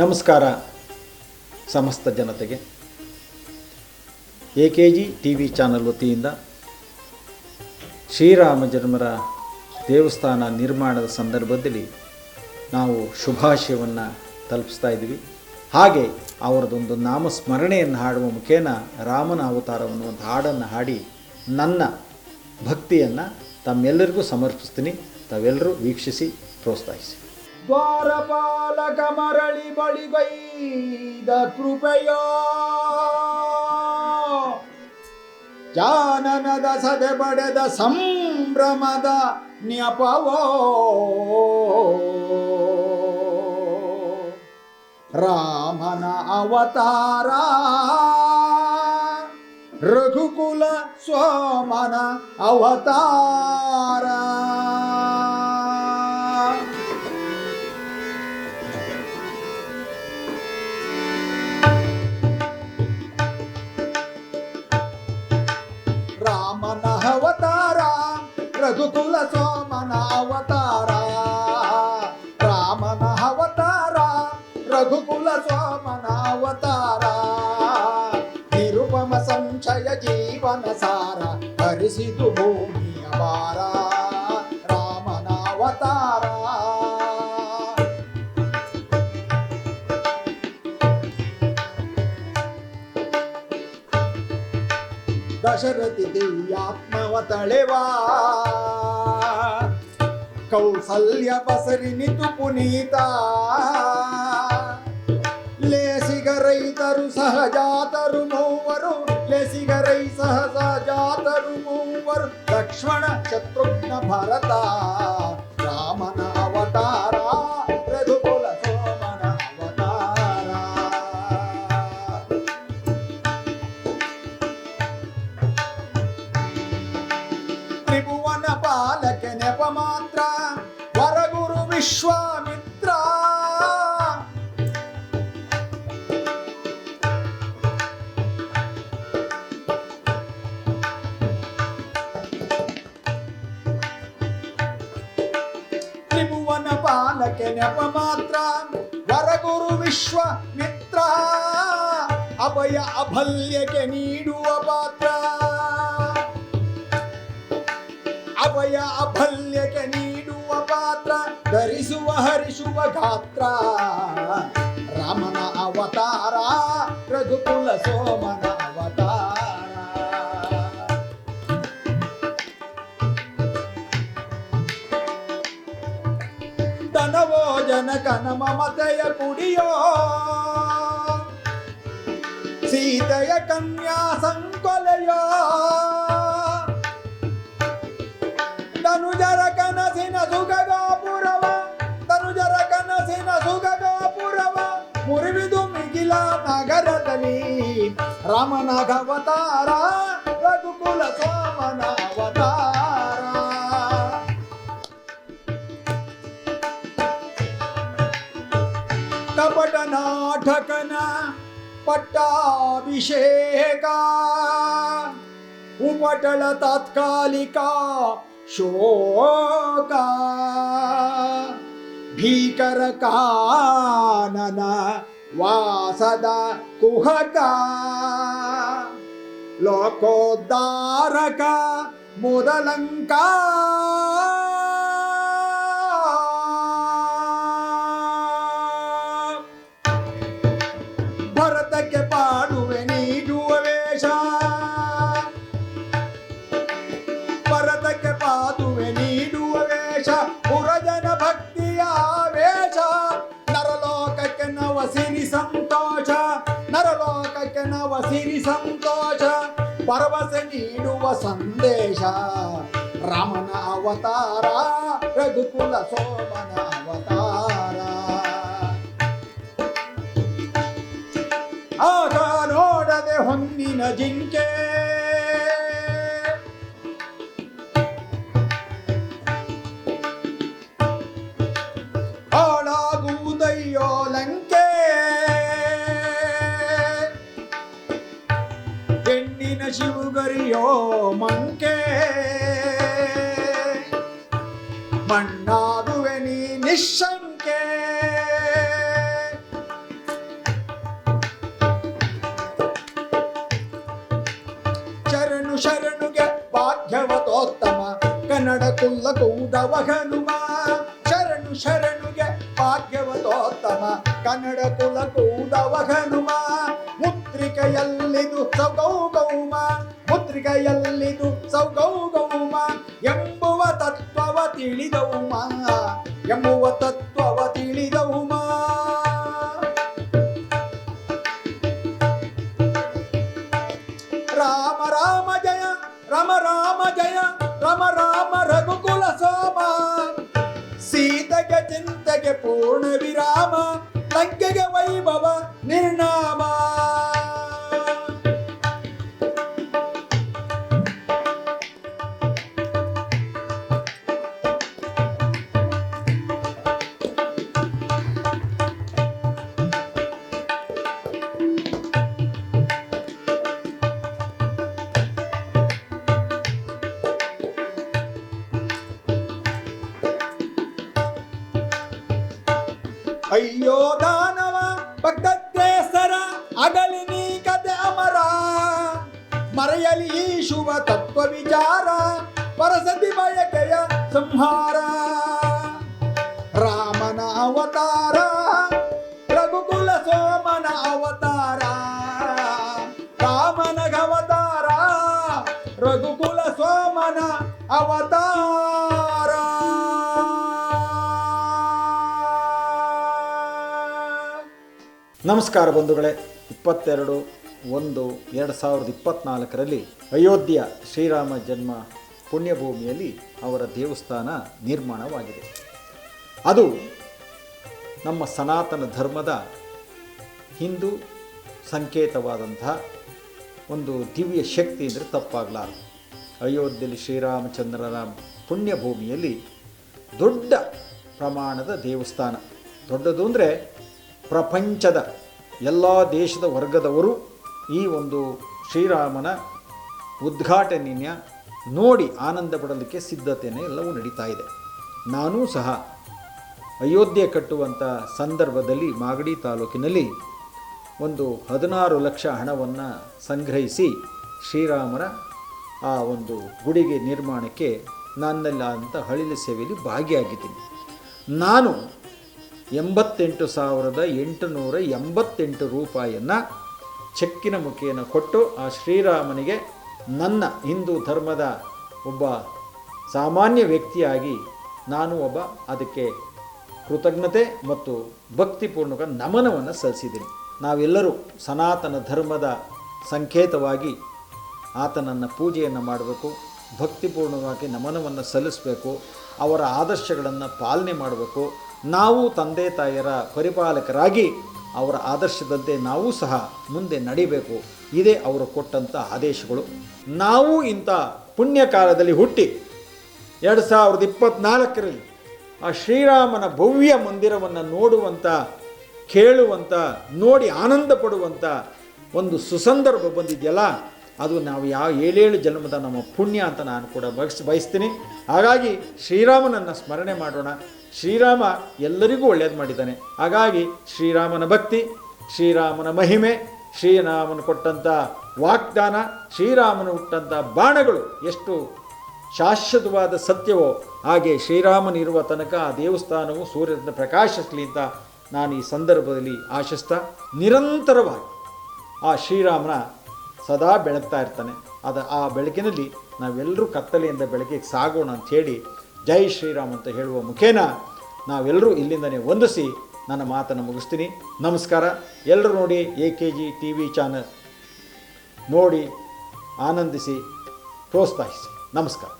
ನಮಸ್ಕಾರ ಸಮಸ್ತ ಜನತೆಗೆ. A K G T V channel ವತಿಯಿಂದ ಶ್ರೀರಾಮ ಜನ್ಮರ ದೇವಸ್ಥಾನ ನಿರ್ಮಾಣದ ಸಂದರ್ಭದಲ್ಲಿ ನಾವು ಶುಭಾಶಯವನ್ನು ತಲುಪಿಸ್ತಾ ಇದ್ದೀವಿ. ಹಾಗೆ ಅವರದೊಂದು ನಾಮಸ್ಮರಣೆಯನ್ನು ಹಾಡುವ ಮುಖೇನ ರಾಮನ ಅವತಾರ ಒಂದು ಹಾಡನ್ನು ಹಾಡಿ ನನ್ನ ಭಕ್ತಿಯನ್ನು ತಮ್ಮೆಲ್ಲರಿಗೂ ಸಮರ್ಪಿಸ್ತೀನಿ. ತಾವೆಲ್ಲರೂ ವೀಕ್ಷಿಸಿ ಪ್ರೋತ್ಸಾಹಿಸಿ. ದ್ವಾರಪಾಲಕ ಮರಳಿ ಬಳಿಗೈದ ಕೃಪೆಯೋ. ಜಾನನದ ಸದೆ ಪಡೆದ ಸಂಭ್ರಮದ ನ್ಯಪವೋ ರಾಮನ ಅವತಾರ ರಘುಕುಲ ಸೋಮನ ಅವತಾರ. ರಘುಕುಲ ಸೋಮನ ಅವತಾರ ರಾಮನ ಅವತಾರ ರಘುಕುಲ ಸೋಮನ ಅವತಾರ ನಿರುಪಮ ಸಂಶಯ ಜೀವನ ಸಾರ ಹರಿಸಿದು ಭೂಮಿಯ ಭಾರ ದಶರಥಿ ದಿವ್ಯಾತ್ಮವ ತಳೆವಾ ಕೌಸಲ್ಯ ಬಸರಿ ನಿತು ಪುನೀತ ಲೇಸಿಗ ರೈತರು ಸಹಜಾತರು ಮೂವರು ಲೇಸಿಗ ರೈ ಸಹಜಾತರು ಮೂವರು ಲಕ್ಷ್ಮಣ ಶತ್ರುಘ್ನ ಭರತ ಪಾಲಕ ನೆಪ ಮಾತ್ರ. ವರಗುರು ವಿಶ್ವ ಮಿತ್ರ. ಅಭಯ ಅಭಲ್ಯಕ್ಕೆ ನೀಡುವ ಪಾತ್ರ. ಅಭಯ ಅಭಲ್ಯಕ್ಕೆ ನೀಡುವ ಪಾತ್ರ. ಧರಿಸುವ, ಹರಿಸುವ ಗಾತ್ರ. ರಾಮನ ಅವತಾರ, ರಘುಕುಲ ಸೋಮನ ಧನವೋ ಜನಕನ ಮಮತೆಯ ಕುಡಿಯೋ ಸೀತೆಯ ಕನ್ಯಾ ಸಂಕೊಲೆಯೋ ತನುಜರ ಕನಸಿನ ಸುಗಗೋಪುರವ ತನುಜರ ಕನಸಿನ ಸುಗಗೋಪುರವ ಮುರಿವಿದು ಮಿಗಿಲ ನಗರದಲ್ಲಿ ರಾಮನ ಅವತಾರ ರಘುಕುಲ ಸೋಮನ ಅವತಾರ नटपटनाठकन पट्टाभिषेका उपटलतात्कालिका शोका। भीकर भीकरकानन वासदा कुहका लोकोद्धारक मुदलंका। ನೀಡುವ ಸಂದೇಶ. ರಾಮನ ಅವತಾರ ರಘುಕುಲ ಸೋಮನ ಅವತಾರ. ಆಗ ನೋಡದೆ ಹೊನ್ನಿನ ಜಿಂಕೆ. ಶಂಕೆ ಚರಣು ಶರಣುಗೆ ಬಾಧ್ಯವತೋತ್ತಮ ಕನ್ನಡ ಕುಲ್ಲ ಕೂದವ ಹನುಮ ಶರಣು ಶರಣುಗೆ ಬಾಧ್ಯವತೋತ್ತಮ ಕನ್ನಡ ಕುಲ ಕೂದವ ಹನುಮ ಮುದ್ರಿಕೆಯಲ್ಲಿದು రమ రామ జయ రమ రామ రఘుకుల సోమ సీతగ చింతగ పూర్ణ విరామ లంకెగ వైభవ నిర్ణామ ಅಯ್ಯೋ ದಾನವ ಭಕ್ತದ್ರೇಸರ ಅಗಲಿ ನೀ ಕತೆ ಅಮರ ಮರೆಯಲಿ ಈ ಶುಭ ತತ್ವ ವಿಚಾರ ಪರಸತಿ ಬಯಕೆಯ ಸಂಹಾರ ರಾಮನ ಅವತಾರ ರಘುಕುಲ ಸೋಮನ ಅವತಾರ ರಾಮನ ಅವತಾರ ರಘುಕುಲ ಸೋಮನ ಅವತಾರ ನಮಸ್ಕಾರ ಬಂಧುಗಳೇ. ಇಪ್ಪತ್ತೆರಡು ಒಂದು ಎರಡು ಸಾವಿರದ ಇಪ್ಪತ್ನಾಲ್ಕರಲ್ಲಿ ಅಯೋಧ್ಯ ಶ್ರೀರಾಮ ಜನ್ಮ ಪುಣ್ಯಭೂಮಿಯಲ್ಲಿ ಅವರ ದೇವಸ್ಥಾನ ನಿರ್ಮಾಣವಾಗಿದೆ. ಅದು ನಮ್ಮ ಸನಾತನ ಧರ್ಮದ ಹಿಂದೂ ಸಂಕೇತವಾದಂತಹ ಒಂದು ದಿವ್ಯ ಶಕ್ತಿ ಅಂದರೆ ತಪ್ಪಾಗಲಾರದು. ಅಯೋಧ್ಯೆಯಲ್ಲಿ ಶ್ರೀರಾಮಚಂದ್ರನ ಪುಣ್ಯಭೂಮಿಯಲ್ಲಿ ದೊಡ್ಡ ಪ್ರಮಾಣದ ದೇವಸ್ಥಾನ. ದೊಡ್ಡದು ಅಂದರೆ ಪ್ರಪಂಚದ ಎಲ್ಲ ದೇಶದ ವರ್ಗದವರು ಈ ಒಂದು ಶ್ರೀರಾಮನ ಉದ್ಘಾಟನೆಯ ನೋಡಿ ಆನಂದ ಪಡಲಿಕ್ಕೆ ಸಿದ್ಧತೆಯೇ ಎಲ್ಲವೂ ನಡೀತಾ ಇದೆ. ನಾನೂ ಸಹ ಅಯೋಧ್ಯೆ ಕಟ್ಟುವಂಥ ಸಂದರ್ಭದಲ್ಲಿ ಮಾಗಡಿ ತಾಲೂಕಿನಲ್ಲಿ ಒಂದು ಹದಿನಾರು ಲಕ್ಷ ಹಣವನ್ನು ಸಂಗ್ರಹಿಸಿ ಶ್ರೀರಾಮನ ಆ ಒಂದು ಗುಡಿಗೆ ನಿರ್ಮಾಣಕ್ಕೆ ನನ್ನೆಲ್ಲ ಅಂತ ಹಳಿಲ ಸೇವೆಯಲ್ಲಿ ಭಾಗಿಯಾಗಿದ್ದೀನಿ. ನಾನು ಎಂಬತ್ತೆಂಟು ಸಾವಿರದ ಎಂಟುನೂರ ಎಂಬತ್ತೆಂಟು ರೂಪಾಯಿಯನ್ನು ಚೆಕ್ಕಿನ ಮುಖೇನ ಕೊಟ್ಟು ಆ ಶ್ರೀರಾಮನಿಗೆ ನನ್ನ ಹಿಂದೂ ಧರ್ಮದ ಒಬ್ಬ ಸಾಮಾನ್ಯ ವ್ಯಕ್ತಿಯಾಗಿ ನಾನು ಒಬ್ಬ ಅದಕ್ಕೆ ಕೃತಜ್ಞತೆ ಮತ್ತು ಭಕ್ತಿಪೂರ್ಣಕ ನಮನವನ್ನು ಸಲ್ಲಿಸಿದ್ದೀನಿ. ನಾವೆಲ್ಲರೂ ಸನಾತನ ಧರ್ಮದ ಸಂಕೇತವಾಗಿ ಆತನನ್ನು ಪೂಜೆಯನ್ನು ಮಾಡಬೇಕು, ಭಕ್ತಿಪೂರ್ಣವಾಗಿ ನಮನವನ್ನು ಸಲ್ಲಿಸಬೇಕು, ಅವರ ಆದರ್ಶಗಳನ್ನು ಪಾಲನೆ ಮಾಡಬೇಕು ನಾವು ತಂದೆ ತಾಯಿಯರ ಪರಿಪಾಲಕರಾಗಿ ಅವರ ಆದರ್ಶದಂತೆ ನಾವು ಸಹ ಮುಂದೆ ನಡಿಬೇಕು. ಇದೇ ಅವರು ಕೊಟ್ಟಂಥ ಆದೇಶಗಳು. ನಾವು ಇಂಥ ಪುಣ್ಯ ಕಾಲದಲ್ಲಿ ಹುಟ್ಟಿ ಎರಡು ಸಾವಿರದ ಇಪ್ಪತ್ತ್ನಾಲ್ಕರಲ್ಲಿ ಆ ಶ್ರೀರಾಮನ ಭವ್ಯ ಮಂದಿರವನ್ನು ನೋಡುವಂಥ ಕೇಳುವಂಥ ನೋಡಿ ಆನಂದ ಪಡುವಂಥ ಒಂದು ಸುಸಂದರ್ಭ ಬಂದಿದೆಯಲ್ಲ, ಅದು ನಾವು ಯಾವ ಏಳೇಳು ಜನ್ಮದ ನಮ್ಮ ಪುಣ್ಯ ಅಂತ ನಾನು ಕೂಡ ಬಯಸ್, ಬಯಸ್ತೀನಿ. ಹಾಗಾಗಿ ಶ್ರೀರಾಮನನ್ನು ಸ್ಮರಣೆ ಮಾಡೋಣ. ಶ್ರೀರಾಮ ಎಲ್ಲರಿಗೂ ಒಳ್ಳೆಯದು ಮಾಡಿದ್ದಾನೆ. ಹಾಗಾಗಿ ಶ್ರೀರಾಮನ ಭಕ್ತಿ, ಶ್ರೀರಾಮನ ಮಹಿಮೆ, ಶ್ರೀರಾಮನು ಕೊಟ್ಟಂಥ ವಾಗ್ದಾನ, ಶ್ರೀರಾಮನು ಹುಟ್ಟಂಥ ಬಾಣಗಳು ಎಷ್ಟು ಶಾಶ್ವತವಾದ ಸತ್ಯವೋ, ಹಾಗೆ ಶ್ರೀರಾಮನಿರುವ ತನಕ ಆ ದೇವಸ್ಥಾನವು ಸೂರ್ಯನ ಪ್ರಕಾಶಿಸಲಿ ಅಂತ ನಾನು ಈ ಸಂದರ್ಭದಲ್ಲಿ ಆಶಿಸ್ತಾ, ನಿರಂತರವಾಗಿ ಆ ಶ್ರೀರಾಮನ ಸದಾ ಬೆಳಗ್ತಾ ಇರ್ತಾನೆ. ಅದು ಆ ಬೆಳಕಿನಲ್ಲಿ ನಾವೆಲ್ಲರೂ ಕತ್ತಲೆಯಿಂದ ಬೆಳಕಿಗೆ ಸಾಗೋಣ ಅಂಥೇಳಿ ಜೈ ಶ್ರೀರಾಮ್ ಅಂತ ಹೇಳುವ ಮುಖೇನ ನಾವೆಲ್ಲರೂ ಇಲ್ಲಿಂದನೇ ವಂದಿಸಿ ನನ್ನ ಮಾತನ್ನು ಮುಗಿಸ್ತೀನಿ. ನಮಸ್ಕಾರ. ಎಲ್ಲರೂ ನೋಡಿ A K G T V channel ನೋಡಿ, ಆನಂದಿಸಿ, ಪ್ರೋತ್ಸಾಹಿಸಿ. ನಮಸ್ಕಾರ.